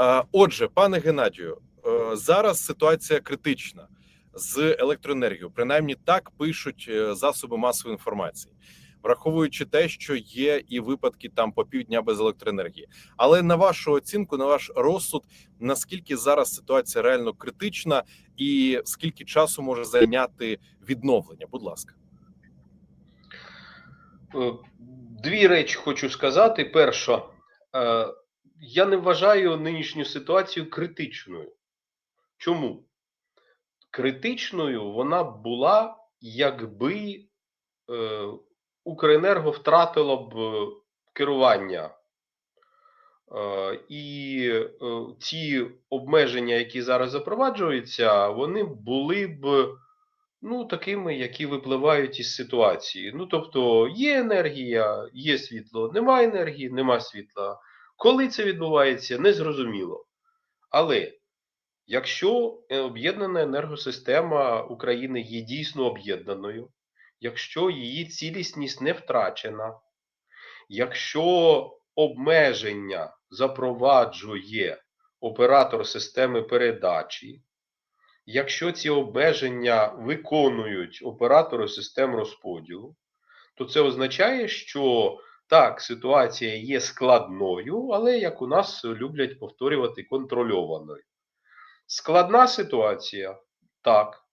Е, Отже, пане Геннадію, е, зараз ситуація критична з електроенергією. Принаймні так пишуть е, засоби масової інформації, враховуючи те, що є і випадки там по півдня без електроенергії. Але на вашу оцінку, на ваш розсуд, наскільки зараз ситуація реально критична, і скільки часу може зайняти відновлення? Будь ласка. Дві речі хочу сказати. Перша, я не вважаю нинішню ситуацію критичною. Чому? Критичною вона була, якби е, Укренерго втратило б е, керування. Е, І е, ці обмеження, які зараз запроваджуються, вони були б ну, такими, які випливають із ситуації. Ну, тобто, є енергія, є світло, немає енергії, нема світла. Коли це відбувається, незрозуміло. Але якщо е, об'єднана енергосистема України є дійсно об'єднаною, якщо її цілісність не втрачена, якщо обмеження запроваджує оператор системи передачі, якщо ці обмеження виконують оператори систем розподілу, то це означає, що так, ситуація є складною, але як у нас люблять повторювати, контрольованою. Складна ситуація, так.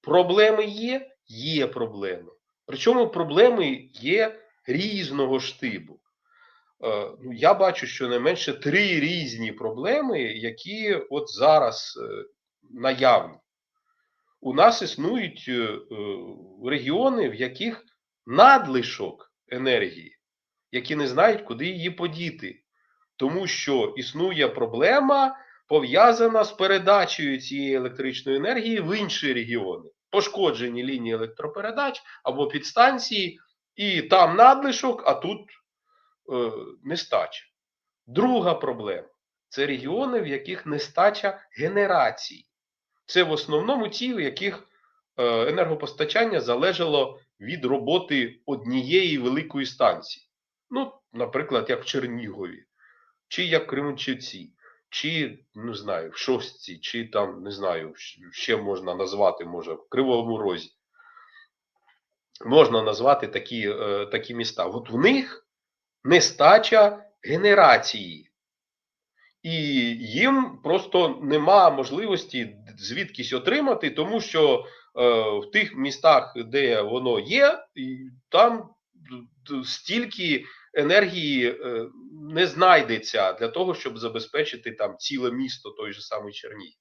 Проблеми є? Є проблеми. Причому проблеми є різного штибу. Е, ну, Я бачу щонайменше три різні проблеми, які от зараз е, наявні. У нас існують е, регіони, в яких надлишок енергії, які не знають, куди її подіти. Тому що існує проблема, пов'язана з передачею цієї електричної енергії в інші регіони. Пошкоджені лінії електропередач або підстанції, і там надлишок, а тут е, нестача. Друга проблема це регіони, в яких нестача генерації. Це в основному ті, у яких е, енергопостачання залежало від роботи однієї великої станції. Ну, наприклад, як в Чернігові, чи як в Кременчуці, чи, не знаю, в Шостці, чи там, не знаю, ще можна назвати, може, в Кривому Розі. Можна назвати такі, е, такі міста. От в них нестача генерації. І їм просто нема можливості звідкись отримати, тому що е, в тих містах, де воно є, там стільки енергії е, не знайдеться для того, щоб забезпечити там ціле місто, той же самий Чернігів.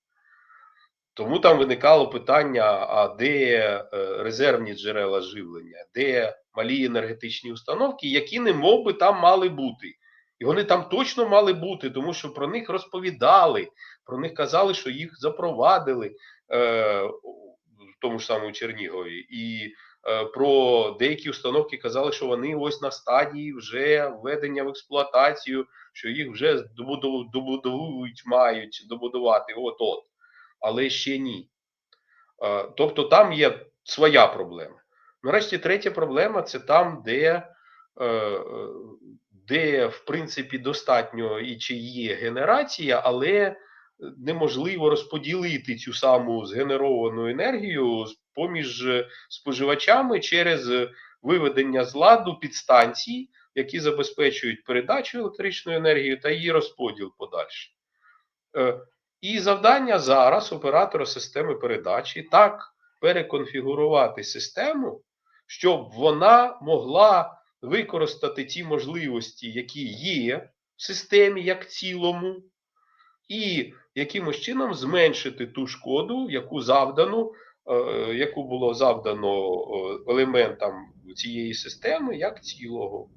Тому там виникало питання: а де е, резервні джерела живлення, де малі енергетичні установки, які не мов би там мали бути. І вони там точно мали бути, тому що про них розповідали, про них казали, що їх запровадили е, в тому ж самому Чернігові. І про деякі установки казали, що вони ось на стадії вже введення в експлуатацію, що їх вже добудовують, мають добудувати. от-от. Але ще ні. Е, тобто там є своя проблема. Нарешті третя проблема це там, де. Е, де, в принципі, достатньо і чи є генерація, але неможливо розподілити цю саму згенеровану енергію поміж споживачами через виведення з ладу підстанцій, які забезпечують передачу електричної енергії та її розподіл подальше. Е, і завдання зараз оператора системи передачі так переконфігурувати систему, щоб вона могла використати ті можливості, які є в системі як цілому, і якимось чином зменшити ту шкоду, яку завдану, е, яку було завдано е, елементам цієї системи як цілого.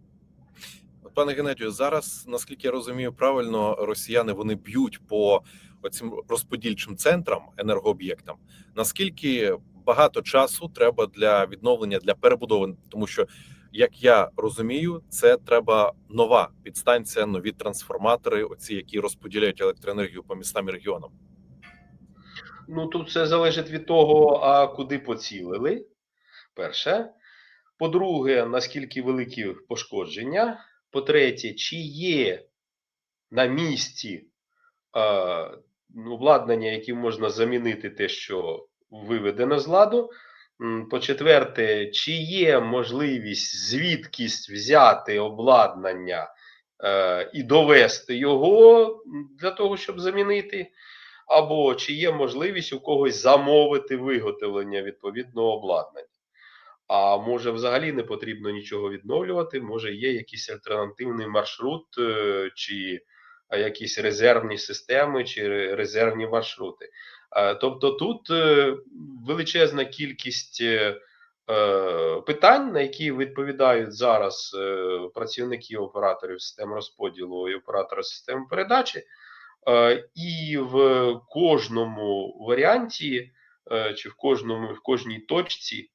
Пане Геннадію, зараз, наскільки я розумію, правильно росіяни вони б'ють по оцим розподільчим центрам, енергооб'єктам. Наскільки багато часу треба для відновлення для перебудови, тому що як я розумію, це треба нова підстанція, нові трансформатори, оці які розподіляють електроенергію по містам і регіонам. Ну тут все залежить від того, а куди поцілили. Перше. По-друге, наскільки великі пошкодження. По-третє, чи є на місці е, обладнання, яким можна замінити те, що виведено з ладу. По-четверте, чи є можливість звідкись взяти обладнання е, і довести його для того, щоб замінити, або чи є можливість у когось замовити виготовлення відповідного обладнання. А може, взагалі не потрібно нічого відновлювати, може, є якийсь альтернативний маршрут, е, чи якісь резервні системи, чи резервні маршрути. Е, Тобто тут е, величезна кількість е, питань, на які відповідають зараз працівники операторів систем розподілу і оператори системи передачі, і в кожному варіанті, чи в кожному в кожній точці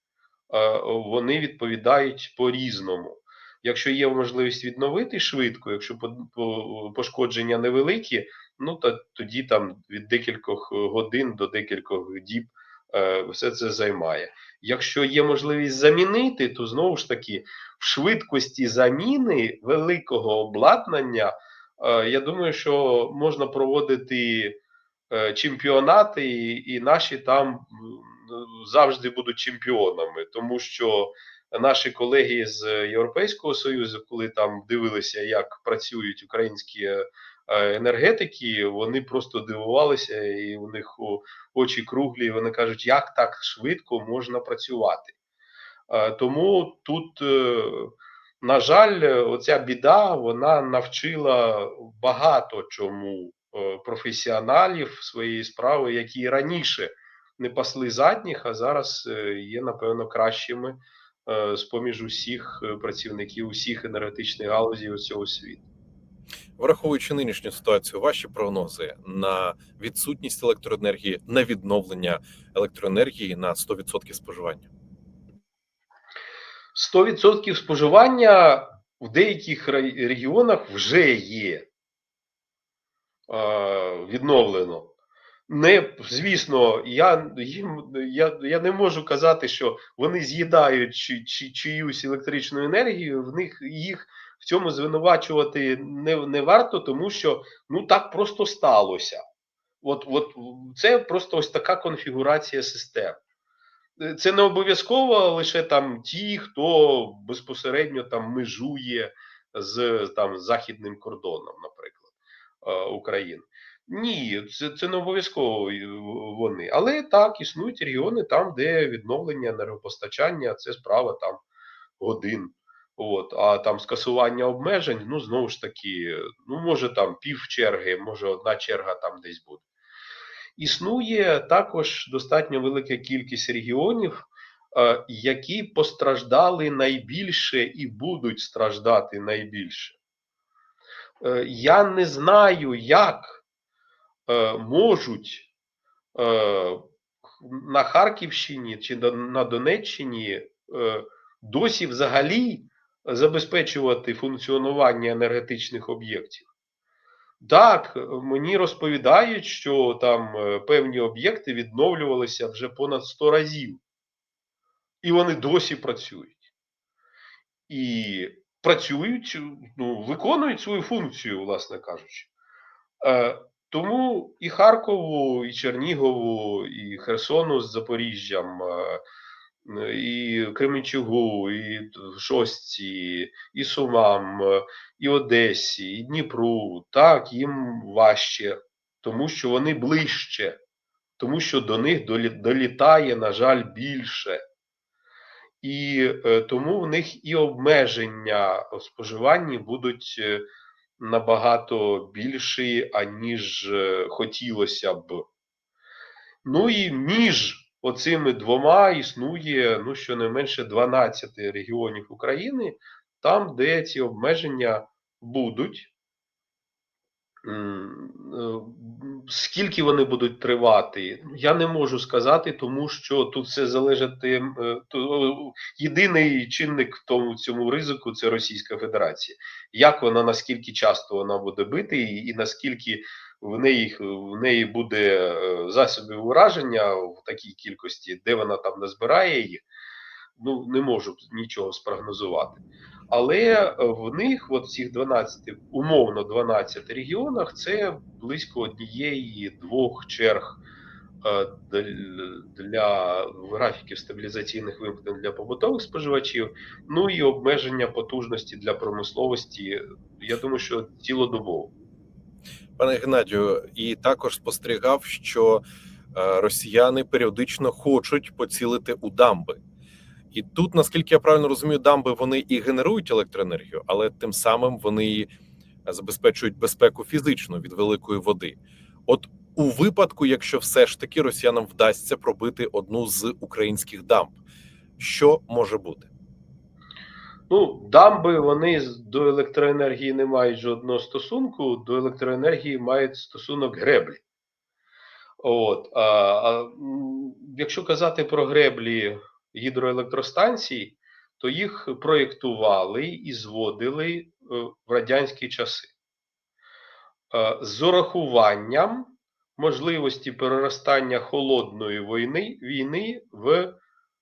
вони відповідають по-різному. Якщо є можливість відновити швидко, якщо по- по- пошкодження невеликі, ну то тоді там від декількох годин до декількох діб е, все це займає. Якщо є можливість замінити, то знову ж таки в швидкості заміни великого обладнання, е, я думаю, що можна проводити е, чемпіонати, і, наші там завжди будуть чемпіонами, тому що наші колеги з Європейського Союзу, коли там дивилися, як працюють українські е, енергетики, вони просто дивувалися, і у них очі круглі. і Вони кажуть, як так швидко можна працювати. Е, Тому тут, е, на жаль, е, оця біда вона навчила багато чому е, професіоналів своєї справи, які раніше не пасли задніх, а зараз е, є, напевно, кращими е, з поміж усіх е, працівників усіх енергетичних галузей усього світу. Враховуючи нинішню ситуацію, ваші прогнози на відсутність електроенергії, на відновлення електроенергії на 100% споживання. 100% споживання в деяких регіонах вже є відновлено. Не, звісно, я, їм, я, я не можу казати, що вони з'їдають чи, чи, чиюсь електричну енергію, в них їх в цьому звинувачувати не, не варто, тому що ну так просто сталося. От, от це просто ось така конфігурація систем. Е, Це не обов'язково лише там ті, хто безпосередньо там межує з там західним кордоном, наприклад, е, України. Ні, це, це не обов'язково вони. Але так, існують регіони там, де відновлення енергопостачання це справа там годин. От, а там скасування обмежень, ну знову ж таки, ну може там пів черги, може одна черга там десь буде. Існує також достатньо велика кількість регіонів, е, які постраждали найбільше і будуть страждати найбільше. Е, Я не знаю, як е, можуть на Харківщині чи на Донеччині досі взагалі забезпечувати функціонування енергетичних об'єктів. Так, мені розповідають, що там е, певні об'єкти відновлювалися вже понад 100 разів, і вони досі працюють. І працюють, ну, виконують свою функцію, власне кажучи. Е, тому і Харкову, і Чернігову, і Херсону з Запоріжжям, е, і Кременчугу, і Шостці, і Сумам, і Одесі, і Дніпру. Так, їм важче, тому що вони ближче, тому що до них долітає, на жаль, більше. І е, тому в них і обмеження в споживанні будуть е, набагато більші, аніж е, хотілося б. Ну і між оцими двома існує ну, щонайменше 12 регіонів України, там, де ці обмеження будуть. Е, Скільки вони будуть тривати, я не можу сказати, тому що тут все залежить. е, то- Єдиний чинник в тому цьому ризику це Російська Федерація. Як вона наскільки часто вона буде бити, і, і наскільки в неї в неї буде е, засобів ураження в такій кількості, де вона там не збирає їх, ну не можу нічого спрогнозувати. Але в них, от цих 12, умовно 12 регіонах, це близько однієї-двох черг е, для графіків стабілізаційних вимкнень для побутових споживачів, ну і обмеження потужності для промисловості. Я думаю, що цілодобово. Пане Геннадію, і також спостерігав, що е, росіяни періодично хочуть поцілити у дамби. І тут, наскільки я правильно розумію, дамби вони і генерують електроенергію, але тим самим вони забезпечують безпеку фізичну від великої води. От у випадку, якщо все ж таки росіянам вдасться пробити одну з українських дамб, що може бути? Ну, дамби вони до електроенергії не мають жодного стосунку, до електроенергії мають стосунок греблі. От, а, а, якщо казати про греблі гідроелектростанцій, то їх проєктували і зводили е, в радянські часи. З урахуванням можливості переростання холодної війни, війни в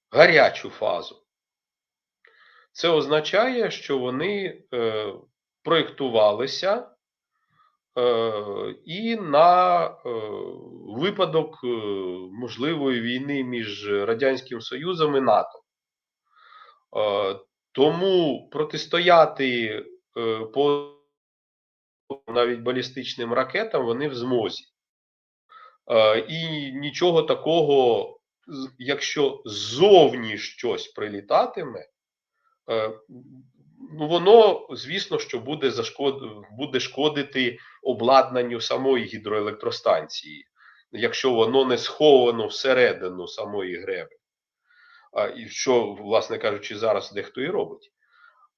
гарячу фазу. Це означає, що вони е, проєктувалися е, і на е, випадок е, можливої війни між Радянським Союзом і НАТО. Е, тому протистояти е, по навіть балістичним ракетам вони в змозі. Е, і нічого такого, якщо ззовні щось прилітатиме, ну воно, звісно, що буде зашкод... буде шкодити обладнанню самої гідроелектростанції, якщо воно не сховано всередину самої греби. І що, власне кажучи, зараз дехто і робить.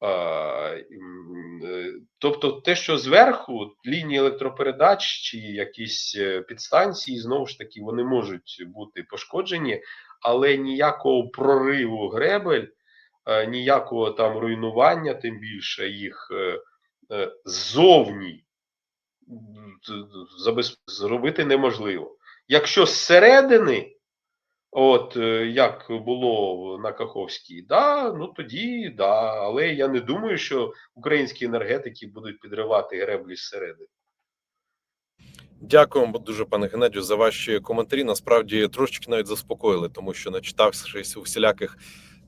Е, тобто, те, що зверху лінії електропередач чи якісь е, підстанції, знову ж таки, вони можуть бути пошкоджені, але ніякого прориву гребель е, ніякого там руйнування, тим більше їх е, е, ззовні зробити неможливо. Якщо зсередини, от е, як було на Каховській, да, ну тоді да. Але я не думаю, що українські енергетики будуть підривати греблі зсередини. Дякую вам дуже, пане Геннадію, за ваші коментарі. Насправді трошечки навіть заспокоїли, тому що начитавшись всіляких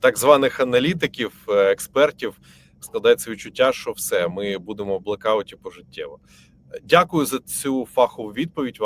так званих аналітиків, е, експертів, складається відчуття, що все, ми будемо в блекауті пожиттєво. Дякую за цю фахову відповідь.